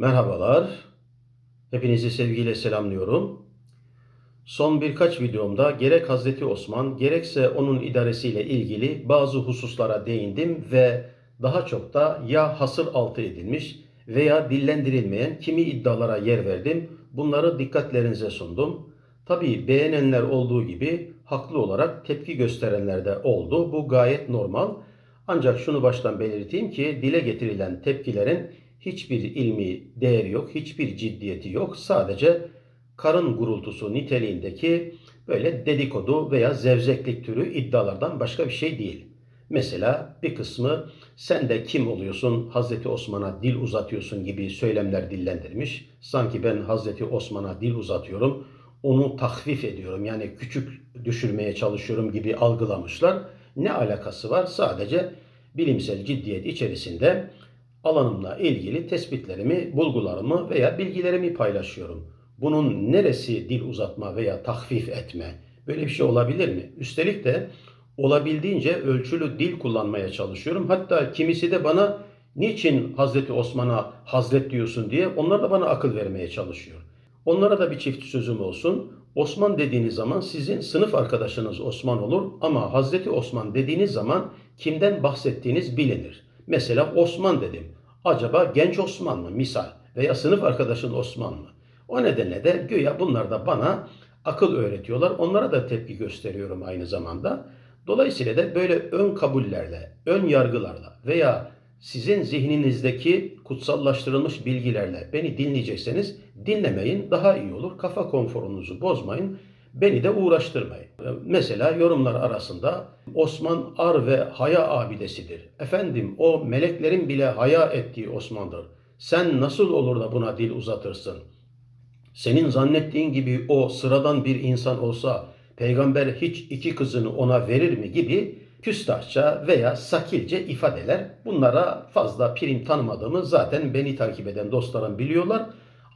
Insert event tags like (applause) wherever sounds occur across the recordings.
Merhabalar. Hepinizi sevgiyle selamlıyorum. Son birkaç videomda gerek Hazreti Osman gerekse onun idaresiyle ilgili bazı hususlara değindim ve daha çok da ya hasır altı edilmiş veya dillendirilmeyen kimi iddialara yer verdim. Bunları dikkatlerinize sundum. Tabii beğenenler olduğu gibi haklı olarak tepki gösterenler de oldu. Bu gayet normal. Ancak şunu baştan belirteyim ki dile getirilen tepkilerin hiçbir ilmi değeri yok, hiçbir ciddiyeti yok. Sadece karın gurultusu niteliğindeki böyle dedikodu veya zevzeklik türü iddialardan başka bir şey değil. Mesela bir kısmı sen de kim oluyorsun Hazreti Osman'a dil uzatıyorsun gibi söylemler dillendirmiş. Sanki ben Hazreti Osman'a dil uzatıyorum, onu tahfif ediyorum yani küçük düşürmeye çalışıyorum gibi algılamışlar. Ne alakası var? Sadece bilimsel ciddiyet içerisinde alanımla ilgili tespitlerimi, bulgularımı veya bilgilerimi paylaşıyorum. Bunun neresi dil uzatma veya tahfif etme? Böyle bir şey olabilir mi? Üstelik de olabildiğince ölçülü dil kullanmaya çalışıyorum. Hatta kimisi de bana niçin Hazreti Osman'a Hazret diyorsun diye onlar da bana akıl vermeye çalışıyor. Onlara da bir çift sözüm olsun. Osman dediğiniz zaman sizin sınıf arkadaşınız Osman olur ama Hazreti Osman dediğiniz zaman kimden bahsettiğiniz bilinir. Mesela Osman dedim. Acaba genç Osman mı misal veya sınıf arkadaşın Osman mı? O nedenle de güya bunlar da bana akıl öğretiyorlar. Onlara da tepki gösteriyorum aynı zamanda. Dolayısıyla da böyle ön kabullerle, ön yargılarla veya sizin zihninizdeki kutsallaştırılmış bilgilerle beni dinleyecekseniz dinlemeyin daha iyi olur. Kafa konforunuzu bozmayın. Beni de uğraştırmayın. Mesela yorumlar arasında Osman ar ve haya abidesidir. Efendim o meleklerin bile haya ettiği Osman'dır. Sen nasıl olur da buna dil uzatırsın? Senin zannettiğin gibi o sıradan bir insan olsa peygamber hiç iki kızını ona verir mi gibi küstahça veya sakilce ifadeler. Bunlara fazla prim tanımadığımı zaten beni takip eden dostlarım biliyorlar.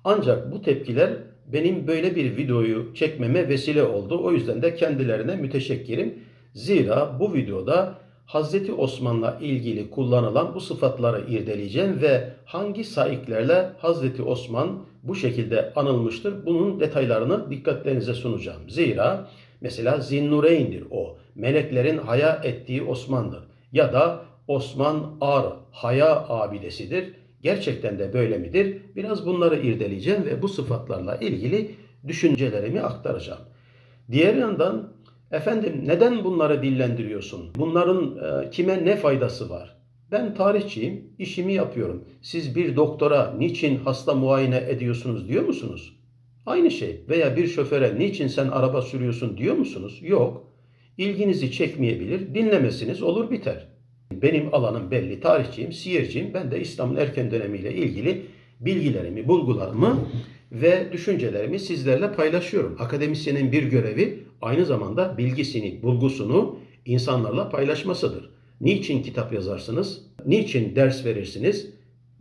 Ancak bu tepkiler benim böyle bir videoyu çekmeme vesile oldu. O yüzden de kendilerine müteşekkirim. Zira bu videoda Hazreti Osman'la ilgili kullanılan bu sıfatları irdeleyeceğim ve hangi saiklerle Hazreti Osman bu şekilde anılmıştır bunun detaylarını dikkatlerinize sunacağım. Zira mesela Zinnureyn'dir o. Meleklerin haya ettiği Osman'dır. Ya da Osman Ar haya abidesidir. Gerçekten de böyle midir? Biraz bunları irdeleyeceğim ve bu sıfatlarla ilgili düşüncelerimi aktaracağım. Diğer yandan efendim neden bunları dillendiriyorsun? Bunların e, kime ne faydası var? Ben tarihçiyim, işimi yapıyorum. Siz bir doktora niçin hasta muayene ediyorsunuz diyor musunuz? Aynı şey. Veya bir şoföre niçin sen araba sürüyorsun diyor musunuz? Yok. İlginizi çekmeyebilir, dinlemesiniz olur biter. Benim alanım belli, tarihçiyim, siyerciyim. Ben de İslam'ın erken dönemiyle ilgili bilgilerimi, bulgularımı ve düşüncelerimi sizlerle paylaşıyorum. Akademisyenin bir görevi aynı zamanda bilgisini, bulgusunu insanlarla paylaşmasıdır. Niçin kitap yazarsınız? Niçin ders verirsiniz?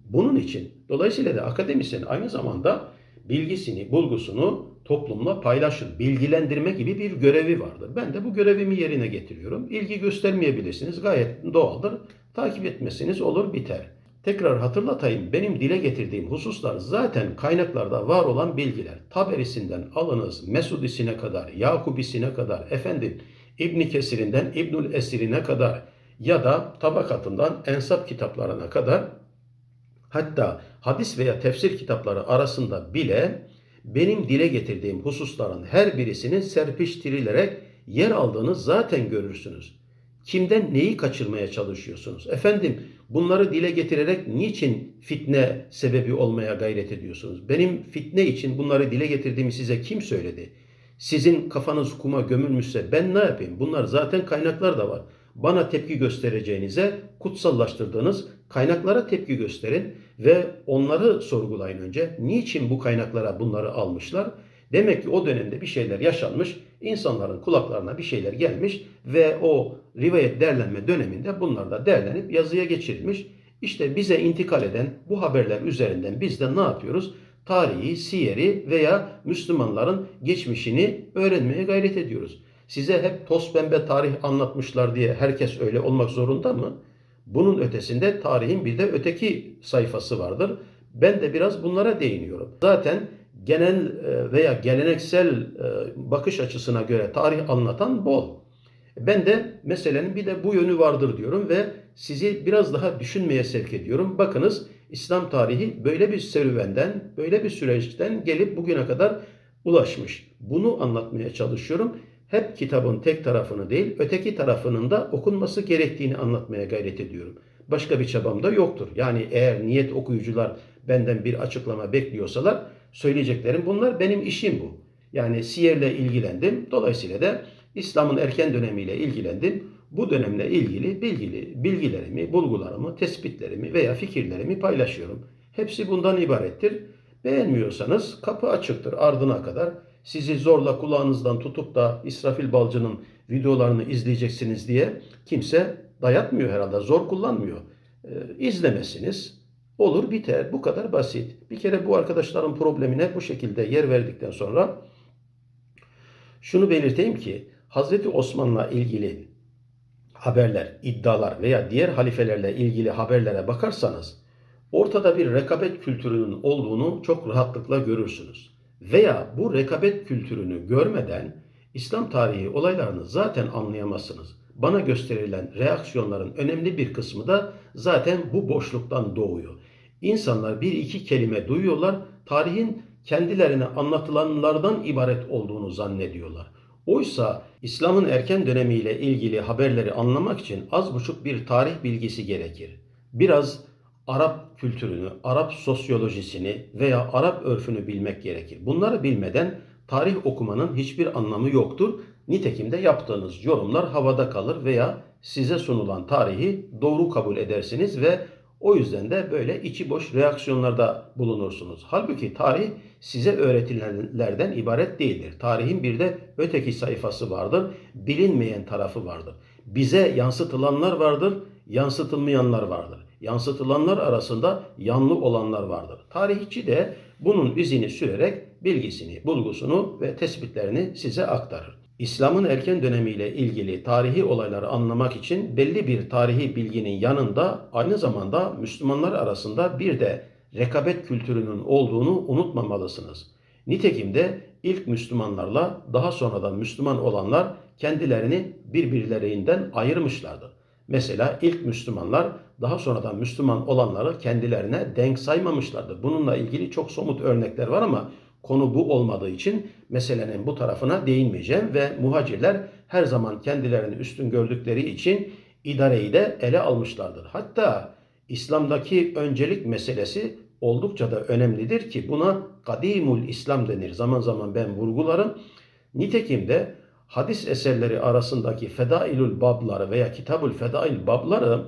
Bunun için. Dolayısıyla da akademisyen aynı zamanda bilgisini, bulgusunu toplumla paylaşır, bilgilendirme gibi bir görevi vardır. Ben de bu görevimi yerine getiriyorum. İlgi göstermeyebilirsiniz. Gayet doğaldır. Takip etmesiniz olur biter. Tekrar hatırlatayım. Benim dile getirdiğim hususlar zaten kaynaklarda var olan bilgiler. Taberisinden alınız, Mesudisine kadar, Yakubisine kadar, efendim İbn Kesir'inden İbnül Esir'ine kadar ya da tabakatından ensap kitaplarına kadar hatta hadis veya tefsir kitapları arasında bile benim dile getirdiğim hususların her birisinin serpiştirilerek yer aldığını zaten görürsünüz. Kimden neyi kaçırmaya çalışıyorsunuz? Efendim bunları dile getirerek niçin fitne sebebi olmaya gayret ediyorsunuz? Benim fitne için bunları dile getirdiğimi size kim söyledi? Sizin kafanız kuma gömülmüşse ben ne yapayım? Bunlar zaten kaynaklar da var. Bana tepki göstereceğinize kutsallaştırdığınız kaynaklara tepki gösterin ve onları sorgulayın önce. Niçin bu kaynaklara bunları almışlar? Demek ki o dönemde bir şeyler yaşanmış, insanların kulaklarına bir şeyler gelmiş ve o rivayet derlenme döneminde bunlar da derlenip yazıya geçirilmiş. İşte bize intikal eden bu haberler üzerinden biz de ne yapıyoruz? Tarihi, siyeri veya Müslümanların geçmişini öğrenmeye gayret ediyoruz. Size hep toz pembe tarih anlatmışlar diye herkes öyle olmak zorunda mı? Bunun ötesinde tarihin bir de öteki sayfası vardır. Ben de biraz bunlara değiniyorum. Zaten genel e, veya geleneksel e, bakış açısına göre tarih anlatan bol. Ben de meselenin bir de bu yönü vardır diyorum ve sizi biraz daha düşünmeye sevk ediyorum. Bakınız İslam tarihi böyle bir serüvenden, böyle bir süreçten gelip bugüne kadar ulaşmış. Bunu anlatmaya çalışıyorum. Hep kitabın tek tarafını değil, öteki tarafının da okunması gerektiğini anlatmaya gayret ediyorum. Başka bir çabam da yoktur. Yani eğer niyet okuyucular benden bir açıklama bekliyorsalar söyleyeceklerim bunlar benim işim bu. Yani siyerle ilgilendim. Dolayısıyla da İslam'ın erken dönemiyle ilgilendim. Bu dönemle ilgili bilgili, bilgilerimi, bulgularımı, tespitlerimi veya fikirlerimi paylaşıyorum. Hepsi bundan ibarettir. Beğenmiyorsanız kapı açıktır ardına kadar. Sizi zorla kulağınızdan tutup da İsrafil Balcı'nın videolarını izleyeceksiniz diye kimse dayatmıyor herhalde. Zor kullanmıyor. Ee, izlemesiniz. Olur biter. Bu kadar basit. Bir kere bu arkadaşların problemine bu şekilde yer verdikten sonra şunu belirteyim ki Hazreti Osman'la ilgili haberler, iddialar veya diğer halifelerle ilgili haberlere bakarsanız ortada bir rekabet kültürünün olduğunu çok rahatlıkla görürsünüz. Veya bu rekabet kültürünü görmeden İslam tarihi olaylarını zaten anlayamazsınız. Bana gösterilen reaksiyonların önemli bir kısmı da zaten bu boşluktan doğuyor. İnsanlar bir iki kelime duyuyorlar, tarihin kendilerine anlatılanlardan ibaret olduğunu zannediyorlar. Oysa İslam'ın erken dönemiyle ilgili haberleri anlamak için az buçuk bir tarih bilgisi gerekir. Biraz Arap kültürünü, Arap sosyolojisini veya Arap örfünü bilmek gerekir. Bunları bilmeden tarih okumanın hiçbir anlamı yoktur. Nitekim de yaptığınız yorumlar havada kalır veya size sunulan tarihi doğru kabul edersiniz ve o yüzden de böyle içi boş reaksiyonlarda bulunursunuz. Halbuki tarih size öğretilenlerden ibaret değildir. Tarihin bir de öteki sayfası vardır. Bilinmeyen tarafı vardır. Bize yansıtılanlar vardır, yansıtılmayanlar vardır. Yansıtılanlar arasında yanlı olanlar vardır. Tarihçi de bunun izini sürerek bilgisini, bulgusunu ve tespitlerini size aktarır. İslam'ın erken dönemiyle ilgili tarihi olayları anlamak için belli bir tarihi bilginin yanında aynı zamanda Müslümanlar arasında bir de rekabet kültürünün olduğunu unutmamalısınız. Nitekim de ilk Müslümanlarla daha sonradan Müslüman olanlar kendilerini birbirlerinden ayırmışlardır. Mesela ilk Müslümanlar daha sonradan Müslüman olanları kendilerine denk saymamışlardır. Bununla ilgili çok somut örnekler var ama konu bu olmadığı için meselenin bu tarafına değinmeyeceğim ve muhacirler her zaman kendilerini üstün gördükleri için idareyi de ele almışlardır. Hatta İslam'daki öncelik meselesi oldukça da önemlidir ki buna kadimul İslam denir. Zaman zaman ben vurgularım. Nitekim de hadis eserleri arasındaki Fedailül Babları veya Kitabul Fedail Babları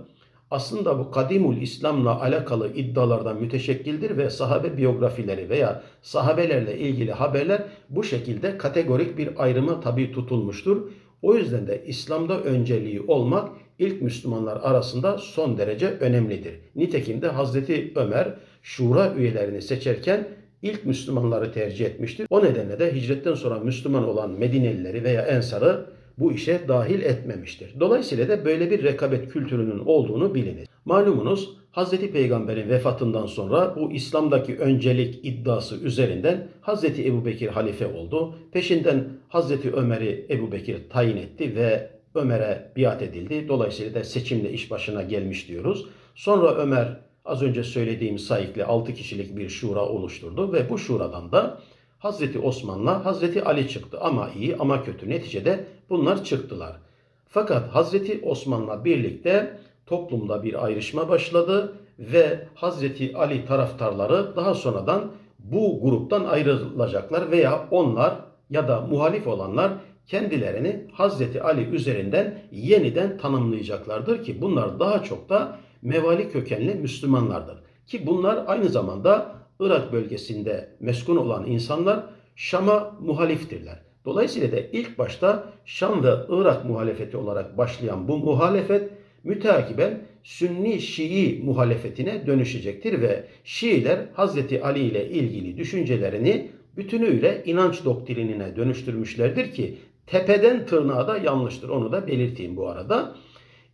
aslında bu kadimul İslam'la alakalı iddialardan müteşekkildir ve sahabe biyografileri veya sahabelerle ilgili haberler bu şekilde kategorik bir ayrıma tabi tutulmuştur. O yüzden de İslam'da önceliği olmak ilk Müslümanlar arasında son derece önemlidir. Nitekim de Hazreti Ömer şura üyelerini seçerken ilk Müslümanları tercih etmiştir. O nedenle de hicretten sonra Müslüman olan Medinelileri veya Ensar'ı bu işe dahil etmemiştir. Dolayısıyla da böyle bir rekabet kültürünün olduğunu biliniz. Malumunuz Hz. Peygamber'in vefatından sonra bu İslam'daki öncelik iddiası üzerinden Hz. Ebu Bekir halife oldu. Peşinden Hz. Ömer'i Ebu Bekir tayin etti ve Ömer'e biat edildi. Dolayısıyla da seçimle iş başına gelmiş diyoruz. Sonra Ömer az önce söylediğim sayıklı 6 kişilik bir şura oluşturdu ve bu şuradan da Hazreti Osman'la Hazreti Ali çıktı. Ama iyi ama kötü. Neticede bunlar çıktılar. Fakat Hazreti Osman'la birlikte toplumda bir ayrışma başladı ve Hazreti Ali taraftarları daha sonradan bu gruptan ayrılacaklar veya onlar ya da muhalif olanlar kendilerini Hazreti Ali üzerinden yeniden tanımlayacaklardır ki bunlar daha çok da mevali kökenli Müslümanlardır. Ki bunlar aynı zamanda Irak bölgesinde meskun olan insanlar Şam'a muhaliftirler. Dolayısıyla da ilk başta Şam ve Irak muhalefeti olarak başlayan bu muhalefet müteakiben Sünni Şii muhalefetine dönüşecektir ve Şiiler Hazreti Ali ile ilgili düşüncelerini bütünüyle inanç doktrinine dönüştürmüşlerdir ki tepeden tırnağa da yanlıştır. Onu da belirteyim bu arada.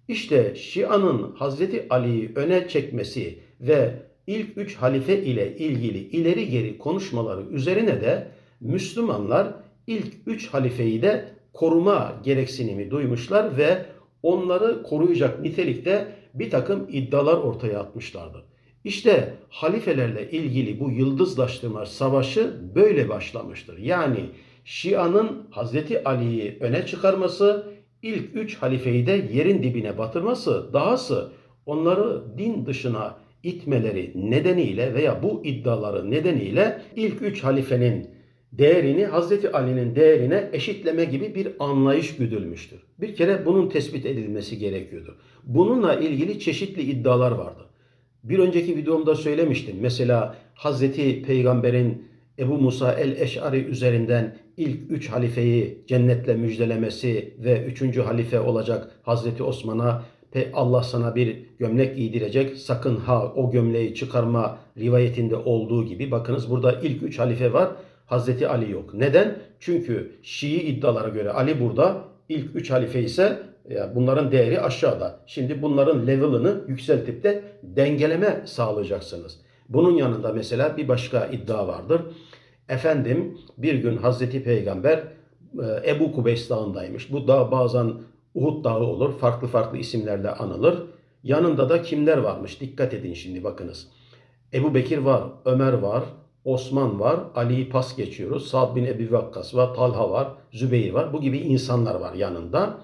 İşte Şia'nın Hazreti Ali'yi öne çekmesi ve ilk üç halife ile ilgili ileri geri konuşmaları üzerine de Müslümanlar ilk üç halifeyi de koruma gereksinimi duymuşlar ve onları koruyacak nitelikte bir takım iddialar ortaya atmışlardı. İşte halifelerle ilgili bu yıldızlaştırma savaşı böyle başlamıştır. Yani Şia'nın Hazreti Ali'yi öne çıkarması, ilk üç halifeyi de yerin dibine batırması, dahası onları din dışına itmeleri nedeniyle veya bu iddiaları nedeniyle ilk üç halifenin değerini Hazreti Ali'nin değerine eşitleme gibi bir anlayış güdülmüştür. Bir kere bunun tespit edilmesi gerekiyordu. Bununla ilgili çeşitli iddialar vardı. Bir önceki videomda söylemiştim. Mesela Hazreti Peygamber'in Ebu Musa el-Eş'ari üzerinden ilk üç halifeyi cennetle müjdelemesi ve üçüncü halife olacak Hazreti Osman'a Allah sana bir gömlek giydirecek sakın ha o gömleği çıkarma rivayetinde olduğu gibi bakınız burada ilk üç halife var Hazreti Ali yok. Neden? Çünkü Şii iddialara göre Ali burada ilk üç halife ise bunların değeri aşağıda. Şimdi bunların level'ını yükseltip de dengeleme sağlayacaksınız. Bunun yanında mesela bir başka iddia vardır. Efendim bir gün Hazreti Peygamber e, Ebu Kubeys Dağı'ndaymış. Bu dağ bazen Uhud Dağı olur. Farklı farklı isimlerle anılır. Yanında da kimler varmış? Dikkat edin şimdi bakınız. Ebu Bekir var, Ömer var, Osman var, Ali'yi pas geçiyoruz. Sa'd bin Ebi Vakkas var, Talha var, Zübeyir var. Bu gibi insanlar var yanında.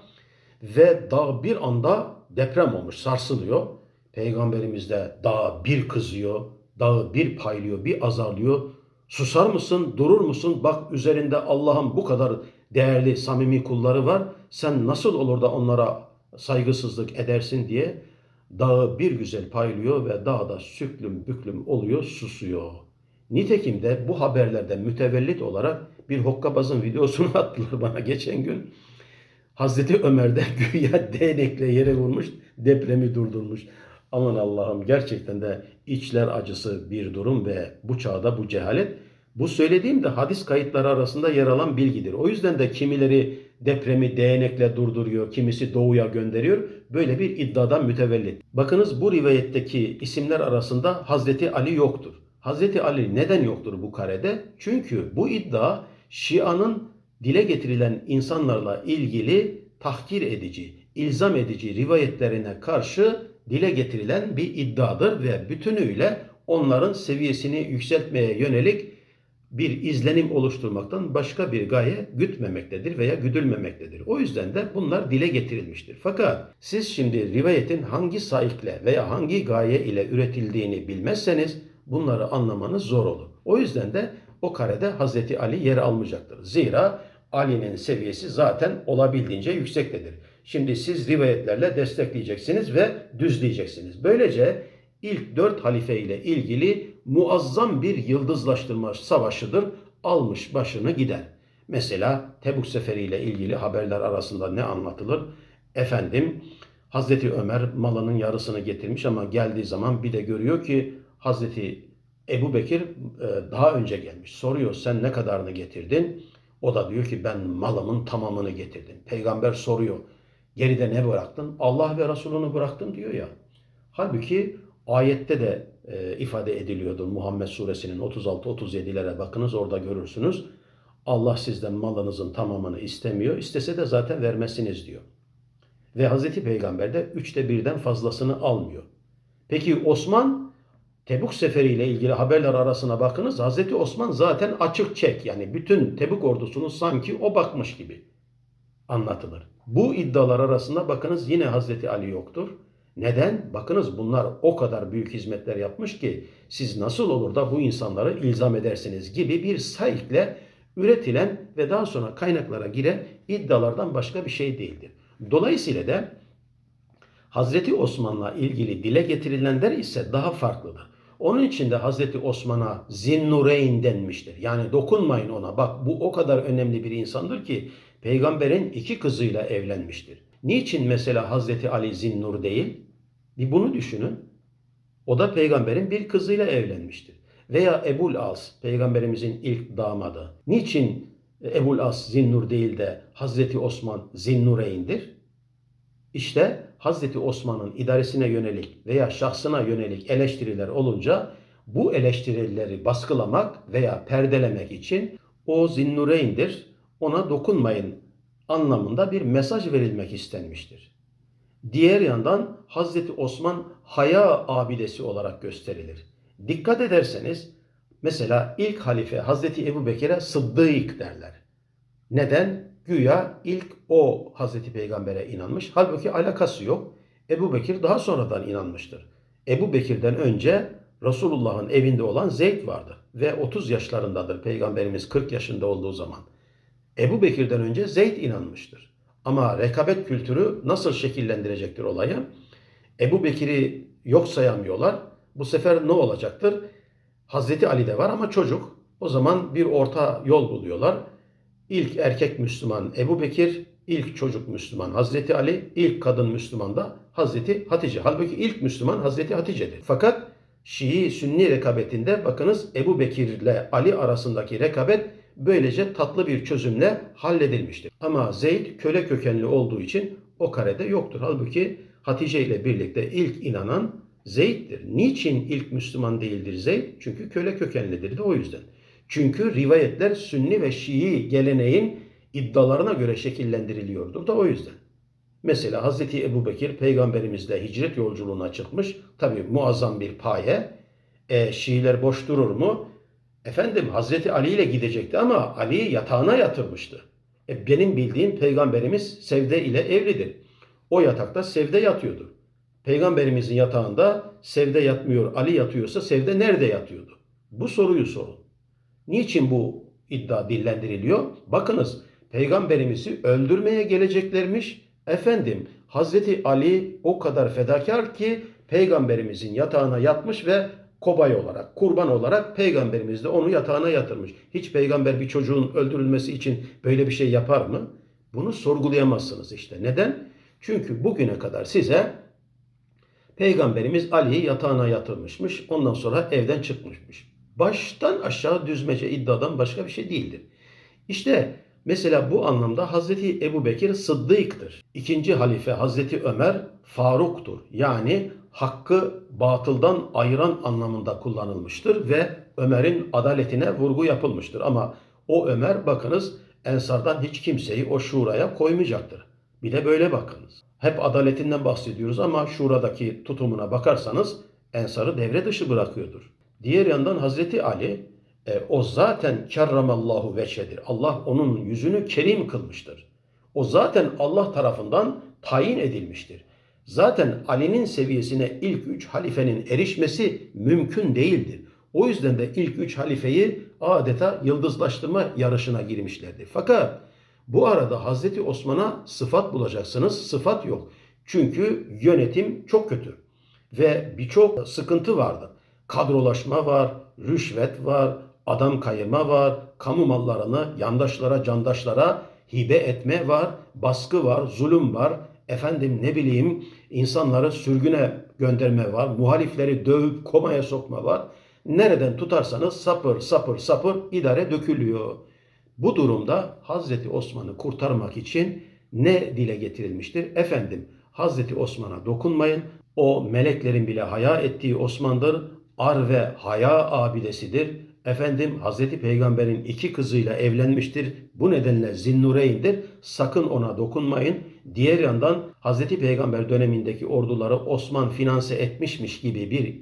Ve dağ bir anda deprem olmuş, sarsılıyor. Peygamberimiz de dağa bir kızıyor, dağı bir paylıyor, bir azarlıyor. Susar mısın, durur musun? Bak üzerinde Allah'ın bu kadar değerli, samimi kulları var. Sen nasıl olur da onlara saygısızlık edersin diye dağı bir güzel paylıyor ve dağda süklüm büklüm oluyor, susuyor. Nitekim de bu haberlerden mütevellit olarak bir hokkabazın videosunu (laughs) attılar bana geçen gün. Hazreti Ömer'de (laughs) güya değnekle yere vurmuş, depremi durdurmuş. Aman Allah'ım gerçekten de içler acısı bir durum ve bu çağda bu cehalet. Bu söylediğim de hadis kayıtları arasında yer alan bilgidir. O yüzden de kimileri depremi değnekle durduruyor, kimisi doğuya gönderiyor. Böyle bir iddiadan mütevellit. Bakınız bu rivayetteki isimler arasında Hazreti Ali yoktur. Hazreti Ali neden yoktur bu karede? Çünkü bu iddia Şia'nın dile getirilen insanlarla ilgili tahkir edici, ilzam edici rivayetlerine karşı dile getirilen bir iddiadır ve bütünüyle onların seviyesini yükseltmeye yönelik bir izlenim oluşturmaktan başka bir gaye gütmemektedir veya güdülmemektedir. O yüzden de bunlar dile getirilmiştir. Fakat siz şimdi rivayetin hangi saikle veya hangi gaye ile üretildiğini bilmezseniz bunları anlamanız zor olur. O yüzden de o karede Hazreti Ali yer almayacaktır. Zira Ali'nin seviyesi zaten olabildiğince yüksektedir. Şimdi siz rivayetlerle destekleyeceksiniz ve düzleyeceksiniz. Böylece ilk dört halife ile ilgili muazzam bir yıldızlaştırma savaşıdır. Almış başını gider. Mesela Tebuk Seferi ile ilgili haberler arasında ne anlatılır? Efendim Hazreti Ömer malının yarısını getirmiş ama geldiği zaman bir de görüyor ki Hazreti Ebu Bekir e, daha önce gelmiş. Soruyor sen ne kadarını getirdin? O da diyor ki ben malımın tamamını getirdim. Peygamber soruyor. Geride ne bıraktın? Allah ve Resulünü bıraktım diyor ya. Halbuki ayette de e, ifade ediliyordur. Muhammed suresinin 36-37'lere bakınız orada görürsünüz. Allah sizden malınızın tamamını istemiyor. İstese de zaten vermezsiniz diyor. Ve Hazreti Peygamber de üçte birden fazlasını almıyor. Peki Osman Tebuk seferiyle ilgili haberler arasına bakınız. Hazreti Osman zaten açık çek yani bütün Tebuk ordusunu sanki o bakmış gibi anlatılır. Bu iddialar arasında bakınız yine Hazreti Ali yoktur. Neden? Bakınız bunlar o kadar büyük hizmetler yapmış ki siz nasıl olur da bu insanları ilzam edersiniz gibi bir saikle üretilen ve daha sonra kaynaklara giren iddialardan başka bir şey değildir. Dolayısıyla da Hazreti Osman'la ilgili dile getirilenler ise daha farklıdır. Onun için de Hazreti Osman'a Zinnureyn denmiştir. Yani dokunmayın ona. Bak bu o kadar önemli bir insandır ki peygamberin iki kızıyla evlenmiştir. Niçin mesela Hazreti Ali Zinnur değil? Bir bunu düşünün. O da peygamberin bir kızıyla evlenmiştir. Veya Ebul As, peygamberimizin ilk damadı. Niçin Ebul As Zinnur değil de Hazreti Osman Zinnureyn'dir? İşte Hazreti Osman'ın idaresine yönelik veya şahsına yönelik eleştiriler olunca bu eleştirileri baskılamak veya perdelemek için o zinnureyndir, ona dokunmayın anlamında bir mesaj verilmek istenmiştir. Diğer yandan Hazreti Osman haya abidesi olarak gösterilir. Dikkat ederseniz mesela ilk halife Hazreti Ebu Bekir'e Sıddık derler. Neden? Güya ilk o Hazreti Peygamber'e inanmış. Halbuki alakası yok. Ebu Bekir daha sonradan inanmıştır. Ebu Bekir'den önce Resulullah'ın evinde olan Zeyd vardı. Ve 30 yaşlarındadır Peygamberimiz 40 yaşında olduğu zaman. Ebu Bekir'den önce Zeyd inanmıştır. Ama rekabet kültürü nasıl şekillendirecektir olayı? Ebu Bekir'i yok sayamıyorlar. Bu sefer ne olacaktır? Hazreti Ali de var ama çocuk. O zaman bir orta yol buluyorlar. İlk erkek Müslüman Ebu Bekir, ilk çocuk Müslüman Hazreti Ali, ilk kadın Müslüman da Hazreti Hatice. Halbuki ilk Müslüman Hazreti Hatice'dir. Fakat Şii-Sünni rekabetinde bakınız Ebu Bekir ile Ali arasındaki rekabet böylece tatlı bir çözümle halledilmiştir. Ama Zeyd köle kökenli olduğu için o karede yoktur. Halbuki Hatice ile birlikte ilk inanan Zeyd'dir. Niçin ilk Müslüman değildir Zeyd? Çünkü köle kökenlidir de o yüzden. Çünkü rivayetler Sünni ve Şii geleneğin iddialarına göre şekillendiriliyordur da o yüzden. Mesela Hazreti Ebu Bekir peygamberimizle hicret yolculuğuna çıkmış. Tabi muazzam bir paye. E, Şiiler boş durur mu? Efendim Hazreti Ali ile gidecekti ama Ali'yi yatağına yatırmıştı. E, benim bildiğim peygamberimiz Sevde ile evlidir. O yatakta Sevde yatıyordu. Peygamberimizin yatağında Sevde yatmıyor, Ali yatıyorsa Sevde nerede yatıyordu? Bu soruyu sorun. Niçin bu iddia dillendiriliyor? Bakınız peygamberimizi öldürmeye geleceklermiş. Efendim Hazreti Ali o kadar fedakar ki peygamberimizin yatağına yatmış ve kobay olarak, kurban olarak peygamberimiz de onu yatağına yatırmış. Hiç peygamber bir çocuğun öldürülmesi için böyle bir şey yapar mı? Bunu sorgulayamazsınız işte. Neden? Çünkü bugüne kadar size peygamberimiz Ali'yi yatağına yatırmışmış. Ondan sonra evden çıkmışmış. Baştan aşağı düzmece iddiadan başka bir şey değildir. İşte mesela bu anlamda Hazreti Ebu Bekir Sıddık'tır. İkinci halife Hazreti Ömer Faruk'tur. Yani hakkı batıldan ayıran anlamında kullanılmıştır ve Ömer'in adaletine vurgu yapılmıştır. Ama o Ömer bakınız Ensardan hiç kimseyi o şuraya koymayacaktır. Bir de böyle bakınız. Hep adaletinden bahsediyoruz ama şuradaki tutumuna bakarsanız Ensar'ı devre dışı bırakıyordur. Diğer yandan Hazreti Ali e, o zaten kerramallahu veçedir. Allah onun yüzünü kerim kılmıştır. O zaten Allah tarafından tayin edilmiştir. Zaten Ali'nin seviyesine ilk üç halifenin erişmesi mümkün değildir. O yüzden de ilk üç halifeyi adeta yıldızlaştırma yarışına girmişlerdi. Fakat bu arada Hazreti Osman'a sıfat bulacaksınız. Sıfat yok. Çünkü yönetim çok kötü. Ve birçok sıkıntı vardı. Kadrolaşma var, rüşvet var, adam kayırma var, kamu mallarını yandaşlara, candaşlara hibe etme var, baskı var, zulüm var, efendim ne bileyim insanları sürgüne gönderme var, muhalifleri dövüp komaya sokma var. Nereden tutarsanız sapır sapır sapır idare dökülüyor. Bu durumda Hazreti Osman'ı kurtarmak için ne dile getirilmiştir? Efendim Hazreti Osman'a dokunmayın. O meleklerin bile haya ettiği Osman'dır. Ar ve haya abidesidir. Efendim Hazreti Peygamber'in iki kızıyla evlenmiştir. Bu nedenle Zinnureyn'dir. Sakın ona dokunmayın. Diğer yandan Hazreti Peygamber dönemindeki orduları Osman finanse etmişmiş gibi bir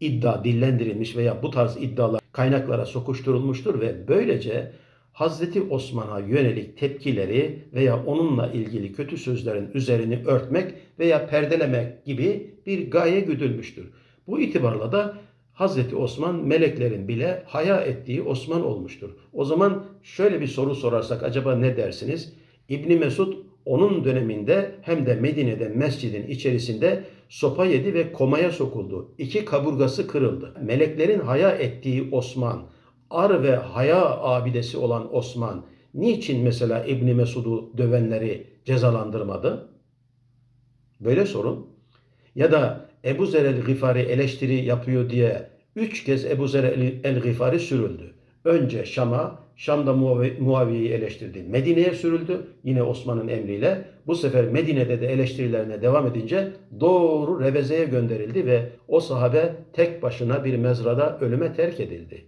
iddia dillendirilmiş veya bu tarz iddialar kaynaklara sokuşturulmuştur ve böylece Hazreti Osman'a yönelik tepkileri veya onunla ilgili kötü sözlerin üzerini örtmek veya perdelemek gibi bir gaye güdülmüştür. Bu itibarla da Hazreti Osman meleklerin bile haya ettiği Osman olmuştur. O zaman şöyle bir soru sorarsak acaba ne dersiniz? İbni Mesud onun döneminde hem de Medine'de mescidin içerisinde sopa yedi ve komaya sokuldu. İki kaburgası kırıldı. Meleklerin haya ettiği Osman, ar ve haya abidesi olan Osman niçin mesela İbni Mesud'u dövenleri cezalandırmadı? Böyle sorun. Ya da Ebu Zer el-Gifari eleştiri yapıyor diye üç kez Ebu Zer el-Gifari sürüldü. Önce Şam'a, Şam'da Muavi- Muaviye'yi eleştirdi. Medine'ye sürüldü yine Osman'ın emriyle. Bu sefer Medine'de de eleştirilerine devam edince doğru Reveze'ye gönderildi ve o sahabe tek başına bir mezrada ölüme terk edildi.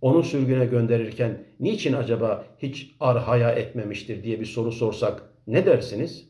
Onu sürgüne gönderirken niçin acaba hiç arhaya etmemiştir diye bir soru sorsak ne dersiniz?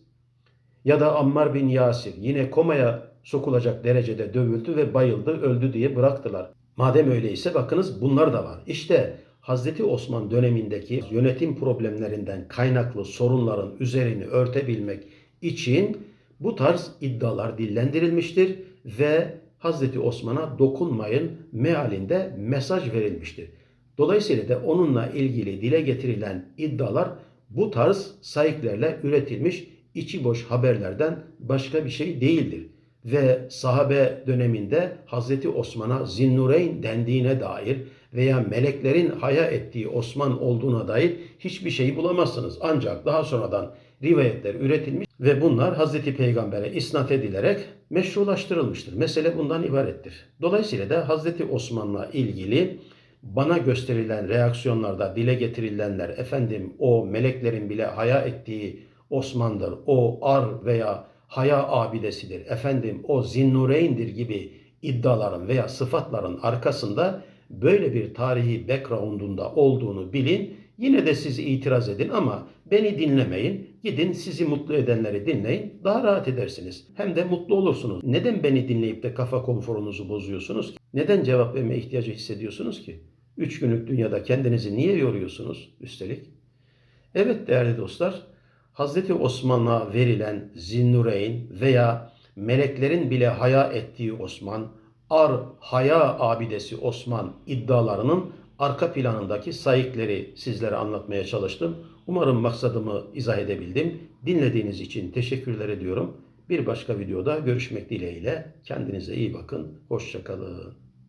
Ya da Ammar bin Yasir yine komaya sokulacak derecede dövüldü ve bayıldı, öldü diye bıraktılar. Madem öyleyse bakınız bunlar da var. İşte Hazreti Osman dönemindeki yönetim problemlerinden kaynaklı sorunların üzerini örtebilmek için bu tarz iddialar dillendirilmiştir ve Hazreti Osman'a dokunmayın mealinde mesaj verilmiştir. Dolayısıyla da onunla ilgili dile getirilen iddialar bu tarz sayıklarla üretilmiş içi boş haberlerden başka bir şey değildir. Ve sahabe döneminde Hazreti Osman'a Zinnureyn dendiğine dair veya meleklerin haya ettiği Osman olduğuna dair hiçbir şey bulamazsınız. Ancak daha sonradan rivayetler üretilmiş ve bunlar Hazreti Peygamber'e isnat edilerek meşrulaştırılmıştır. Mesele bundan ibarettir. Dolayısıyla da Hazreti Osman'la ilgili bana gösterilen reaksiyonlarda dile getirilenler efendim o meleklerin bile haya ettiği Osman'dır. O ar veya haya abidesidir. Efendim o zinnureyndir gibi iddiaların veya sıfatların arkasında böyle bir tarihi background'unda olduğunu bilin. Yine de siz itiraz edin ama beni dinlemeyin. Gidin sizi mutlu edenleri dinleyin. Daha rahat edersiniz. Hem de mutlu olursunuz. Neden beni dinleyip de kafa konforunuzu bozuyorsunuz? Neden cevap verme ihtiyacı hissediyorsunuz ki? Üç günlük dünyada kendinizi niye yoruyorsunuz üstelik? Evet değerli dostlar, Hazreti Osman'a verilen Zinnureyn veya meleklerin bile haya ettiği Osman, Ar Haya abidesi Osman iddialarının arka planındaki sayıkları sizlere anlatmaya çalıştım. Umarım maksadımı izah edebildim. Dinlediğiniz için teşekkürler ediyorum. Bir başka videoda görüşmek dileğiyle. Kendinize iyi bakın. Hoşçakalın.